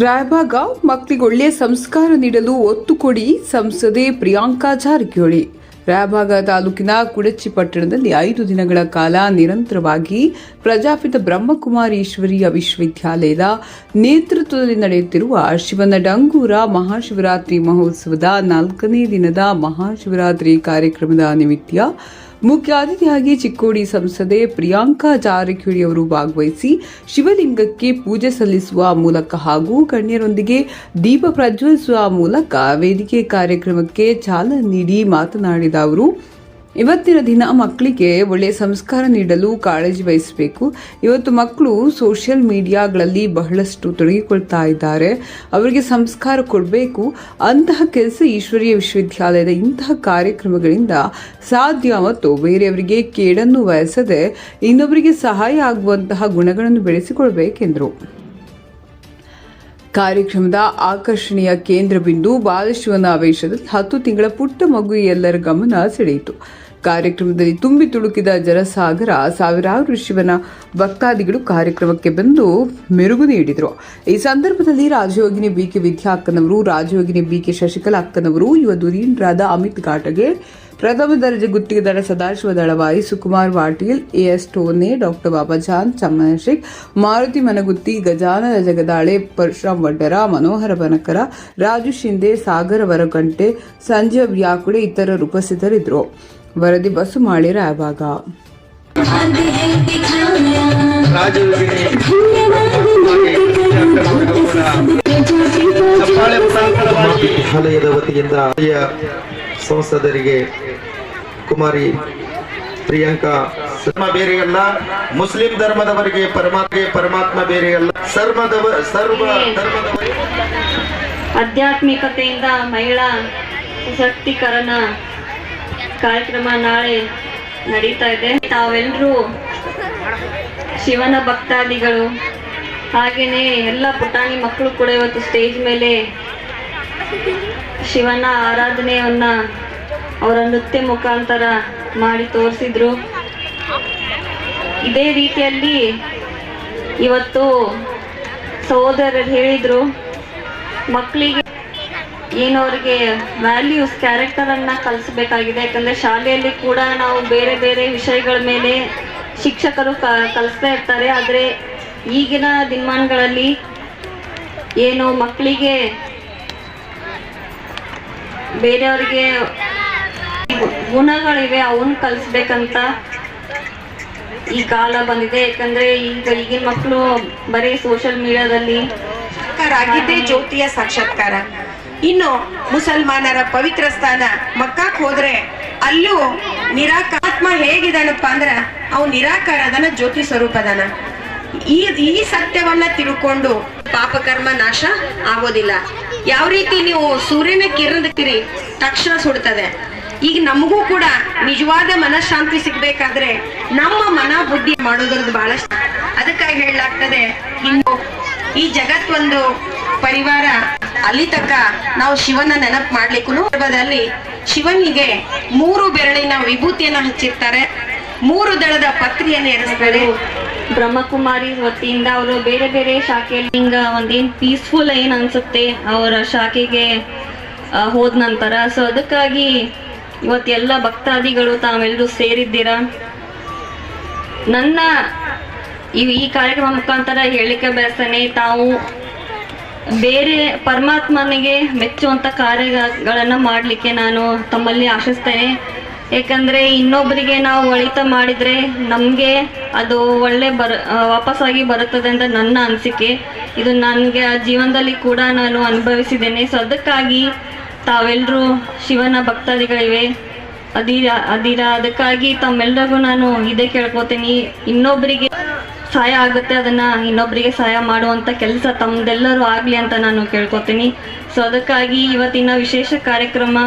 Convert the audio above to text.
ರಾಯಬಾಗ ಮಕ್ಕಳಿಗೆ ಒಳ್ಳೆಯ ಸಂಸ್ಕಾರ ನೀಡಲು ಒತ್ತು ಕೊಡಿ ಸಂಸದೆ ಪ್ರಿಯಾಂಕಾ ಜಾರಕಿಹೊಳಿ. ರಾಯಭಾಗ ತಾಲೂಕಿನ ಕುಡಚಿ ಪಟ್ಟಣದಲ್ಲಿ ಐದು ದಿನಗಳ ಕಾಲ ನಿರಂತರವಾಗಿ ಪ್ರಜಾಪಿತ ಬ್ರಹ್ಮಕುಮಾರೀಶ್ವರಿಯ ವಿಶ್ವವಿದ್ಯಾಲಯದ ನೇತೃತ್ವದಲ್ಲಿ ನಡೆಯುತ್ತಿರುವ ಶಿವನ ಡಂಗೂರ ಮಹಾಶಿವರಾತ್ರಿ ಮಹೋತ್ಸವದ ನಾಲ್ಕನೇ ದಿನದ ಮಹಾಶಿವರಾತ್ರಿ ಕಾರ್ಯಕ್ರಮದ ನಿಮಿತ್ತ ಮುಖ್ಯ ಅತಿಥಿಯಾಗಿ ಚಿಕ್ಕೋಡಿ ಸಂಸದೆ ಪ್ರಿಯಾಂಕಾ ಜಾರಕಿಹೊಳಿ ಅವರು ಭಾಗವಹಿಸಿ ಶಿವಲಿಂಗಕ್ಕೆ ಪೂಜೆ ಸಲ್ಲಿಸುವ ಮೂಲಕ ಹಾಗೂ ಗಣ್ಯರೊಂದಿಗೆ ದೀಪ ಪ್ರಜ್ವಲಿಸುವ ಮೂಲಕ ವೇದಿಕೆ ಕಾರ್ಯಕ್ರಮಕ್ಕೆ ಚಾಲನೆ ನೀಡಿ ಮಾತನಾಡಿದ ಅವರು ಇವತ್ತಿನ ದಿನ ಮಕ್ಕಳಿಗೆ ಒಳ್ಳೆಯ ಸಂಸ್ಕಾರ ನೀಡಲು ಕಾಳಜಿ ವಹಿಸಬೇಕು. ಇವತ್ತು ಮಕ್ಕಳು ಸೋಷಿಯಲ್ ಮೀಡಿಯಾಗಳಲ್ಲಿ ಬಹಳಷ್ಟು ತೊಡಗಿಕೊಳ್ತಾ ಇದ್ದಾರೆ. ಅವರಿಗೆ ಸಂಸ್ಕಾರ ಕೊಡಬೇಕು. ಅಂತಹ ಕೆಲಸ ಈಶ್ವರೀಯ ವಿಶ್ವವಿದ್ಯಾಲಯದ ಇಂತಹ ಕಾರ್ಯಕ್ರಮಗಳಿಂದ ಸಾಧ್ಯ ಮತ್ತು ಬೇರೆಯವರಿಗೆ ಕೇಡನ್ನು ವಹಿಸದೆ ಇನ್ನೊಬ್ಬರಿಗೆ ಸಹಾಯ ಆಗುವಂತಹ ಗುಣಗಳನ್ನು ಬೆಳೆಸಿಕೊಳ್ಬೇಕೆಂದರು. ಕಾರ್ಯಕ್ರಮದ ಆಕರ್ಷಣೆಯ ಕೇಂದ್ರ ಬಿಂದು ಬಾಲಶಿವನ ಆವೇಶದಲ್ಲಿ ಹತ್ತು ತಿಂಗಳ ಪುಟ್ಟ ಮಗು ಎಲ್ಲರ ಗಮನ ಸೆಳೆಯಿತು. ಕಾರ್ಯಕ್ರಮದಲ್ಲಿ ತುಂಬಿ ತುಳುಕಿದ ಜಲಸಾಗರ ಸಾವಿರಾರು ಶಿವನ ಭಕ್ತಾದಿಗಳು ಕಾರ್ಯಕ್ರಮಕ್ಕೆ ಬಂದು ಮೆರುಗು ನೀಡಿದರು. ಈ ಸಂದರ್ಭದಲ್ಲಿ ರಾಜಯೋಗಿನಿ ಬಿ ಕೆ ವಿದ್ಯಾ ಅಕ್ಕನವರು ರಾಜಯೋಗಿನಿ ಬಿಕೆ ಶಶಿಕಲಾ ಅಕ್ಕನವರು, ಯುವ ಧುರೀಣರಾದ ಅಮಿತ್ ಘಾಟಗೆ ಪ್ರಥಮ ದರ್ಜೆ ಗುತ್ತಿಗೆದಾರ ಸದಾಶಿವ ದಳವಾಯಿ ಸುಕುಮಾರ್ ವಾಟೀಲ್ ಎಎಸ್ ಟೋನೆ ಡಾಕ್ಟರ್ ಬಾಬಾಜಾನ್ ಚಮ್ಮನಶೇಖ್ ಮಾರುತಿ ಮನಗುತ್ತಿ ಗಜಾನನ ಜಗದಾಳೆ ಪರಶುರಾಮ್ ವಡ್ಡರ ಮನೋಹರ ಬನಕರ ರಾಜು ಶಿಂದೆ ಸಾಗರ ವರಗಂಟೆ ಸಂಜೀವ ವ್ಯಾಕುಡೆ ಇತರರು ಉಪಸ್ಥಿತರಿದ್ದರು. ವರದಿ ಬಸುಮಾಳಿ ರಾಯಭಾಗ. ವಿದ್ಯಾಲಯದ ವತಿಯಿಂದ ಸಂಸದರಿಗೆ ಕುಮಾರಿ, ಪ್ರಿಯಾಂಕಾ ಧರ್ಮ ಬೇರೆಯಲ್ಲ, ಮುಸ್ಲಿಂ ಧರ್ಮದವರಿಗೆ ಪರಮಾತ್ಮ ಪರಮಾತ್ಮ ಬೇರೆಯಲ್ಲ ಸರ್ವದವ ಸರ್ವ ಧರ್ಮದವರಿಗೆ. ಆಧ್ಯಾತ್ಮಿಕತೆಯಿಂದ ಮಹಿಳಾ ಸಶಕ್ತೀಕರಣ ಕಾರ್ಯಕ್ರಮ ನಾಳೆ ನಡೀತಾ ಇದೆ. ತಾವೆಲ್ಲರೂ ಶಿವನ ಭಕ್ತಾದಿಗಳು, ಹಾಗೇನೆ ಎಲ್ಲ ಪುಟಾಣಿ ಮಕ್ಕಳು ಕೂಡ ಇವತ್ತು ಸ್ಟೇಜ್ ಮೇಲೆ ಶಿವನ ಆರಾಧನೆಯನ್ನ ಅವರ ನೃತ್ಯ ಮುಖಾಂತರ ಮಾಡಿ ತೋರಿಸಿದ್ರು. ಇದೇ ರೀತಿಯಲ್ಲಿ ಇವತ್ತು ಸಹೋದರರು ಹೇಳಿದ್ರು, ಮಕ್ಕಳಿಗೆ ಏನು ಅವ್ರಿಗೆ ವ್ಯಾಲ್ಯೂಸ್ ಕ್ಯಾರೆಕ್ಟರನ್ನು ಕಲಿಸ್ಬೇಕಾಗಿದೆ. ಯಾಕಂದರೆ ಶಾಲೆಯಲ್ಲಿ ಕೂಡ ನಾವು ಬೇರೆ ಬೇರೆ ವಿಷಯಗಳ ಮೇಲೆ ಶಿಕ್ಷಕರು ಕಲಿಸ್ತಾ ಇರ್ತಾರೆ. ಆದರೆ ಈಗಿನ ದಿನಮಾನಗಳಲ್ಲಿ ಏನು ಮಕ್ಕಳಿಗೆ ಬೇರೆಯವ್ರಿಗೆ ಗುಣಗಳಿವೆ ಅವನ್ನ ಕಲಿಸ್ಬೇಕಂತ ಈ ಕಾಲ ಬಂದಿದೆ. ಯಾಕಂದ್ರೆ ಈಗ ಈಗಿನ ಮಕ್ಕಳು ಬರೀ ಸೋಷಿಯಲ್ ಮೀಡಿಯಾದಲ್ಲಿ ಆಗಿದ್ದೇ ಜ್ಯೋತಿಯ ಸಾಕ್ಷಾತ್ಕಾರ. ಇನ್ನು ಮುಸಲ್ಮಾನರ ಪವಿತ್ರ ಸ್ಥಾನ ಮಕ್ಕಾಕ್ ಹೋದ್ರೆ ಅಲ್ಲೂ ನಿರಾಕಾತ್ಮ ಹೇಗಿದಾನಪ್ಪ ಅಂದ್ರೆ ಅವ್ ನಿರಾಕಾರ ಅದನ ಜ್ಯೋತಿ ಸ್ವರೂಪದನ. ಈ ಈ ಸತ್ಯವನ್ನ ತಿಳ್ಕೊಂಡು ಪಾಪಕರ್ಮ ನಾಶ ಆಗೋದಿಲ್ಲ. ಯಾವ ರೀತಿ ನೀವು ಸೂರ್ಯನ ಕಿರಣದಿರಿ ತಕ್ಷಣ ಸುಡ್ತದೆ. ಈಗ ನಮಗೂ ಕೂಡ ನಿಜವಾದ ಮನಃಶಾಂತಿ ಸಿಗ್ಬೇಕಾದ್ರೆ ನಮ್ಮ ಮನ ಬುದ್ಧಿ ಮಾಡೋದ್ರದ್ದು ಬಹಳಷ್ಟು. ಅದಕ್ಕಾಗಿ ಹೇಳಲಾಗ್ತದೆ ಇನ್ನು ಈ ಜಗತ್ ಒಂದು ಪರಿವಾರ ಅಲ್ಲಿ ತಕ್ಕ ನಾವು ಶಿವನ ನೆನಪು ಮಾಡ್ಲಿಕ್ಕೂ ಸಂದರ್ಭದಲ್ಲಿ ಶಿವನಿಗೆ ಮೂರು ಬೆರಳಿನ ವಿಭೂತಿಯನ್ನ ಹಚ್ಚಿರ್ತಾರೆ. ಮೂರು ದಳದ ಪತ್ರಿಯನ್ನು ಎರಡು ಬ್ರಹ್ಮಕುಮಾರಿ ವತಿಯಿಂದ ಅವರು ಬೇರೆ ಬೇರೆ ಶಾಖೆಯಲ್ಲಿ ಹಿಂಗ ಒಂದೇನ್ ಪೀಸ್ಫುಲ್ ಏನ್ ಅನ್ಸುತ್ತೆ ಅವರ ಶಾಖೆಗೆ ಹೋದ ನಂತರ. ಸೊ ಅದಕ್ಕಾಗಿ ಇವತ್ತೆಲ್ಲ ಭಕ್ತಾದಿಗಳು ತಾವೆಲ್ಲರೂ ಸೇರಿದ್ದೀರಾ? ನನ್ನ ಈ ಕಾರ್ಯಕ್ರಮ ಮುಖಾಂತರ ಹೇಳಿಕೆ ಬಯಸ್ತೇನೆ, ತಾವು ಬೇರೆ ಪರಮಾತ್ಮನಿಗೆ ಮೆಚ್ಚುವಂಥ ಕಾರ್ಯಗಳನ್ನ ಮಾಡಲಿಕ್ಕೆ ನಾನು ತಮ್ಮಲ್ಲಿ ಆಶಿಸ್ತೇನೆ. ಏಕೆಂದರೆ ಇನ್ನೊಬ್ಬರಿಗೆ ನಾವು ಒಳಿತ ಮಾಡಿದರೆ ನಮಗೆ ಅದು ಒಳ್ಳೆ ಬರ ವಾಪಸ್ಸಾಗಿ ಬರುತ್ತದೆ ಅಂತ ನನ್ನ ಅನಿಸಿಕೆ. ಇದು ನನಗೆ ಜೀವನದಲ್ಲಿ ಕೂಡ ನಾನು ಅನುಭವಿಸಿದ್ದೇನೆ. ಸೊ ಅದಕ್ಕಾಗಿ ತಾವೆಲ್ಲರೂ ಶಿವನ ಭಕ್ತಾದಿಗಳಿವೆ. ಅದೀರ ಅದೀರ ಅದಕ್ಕಾಗಿ ತಮ್ಮೆಲ್ಲರಿಗೂ ನಾನು ಇದೇ ಕೇಳ್ಕೊತೀನಿ. ಇನ್ನೊಬ್ಬರಿಗೆ ಸಹಾಯ ಆಗುತ್ತೆ, ಅದನ್ನ ಇನ್ನೊಬ್ಬರಿಗೆ ಸಹಾಯ ಮಾಡುವಂತ ಕೆಲಸ ತಮ್ಮದೆಲ್ಲರೂ ಆಗಲಿ ಅಂತ ನಾನು ಕೇಳ್ಕೊತೀನಿ. ಸೊ ಅದಕ್ಕಾಗಿ ಇವತ್ತಿನ ವಿಶೇಷ ಕಾರ್ಯಕ್ರಮ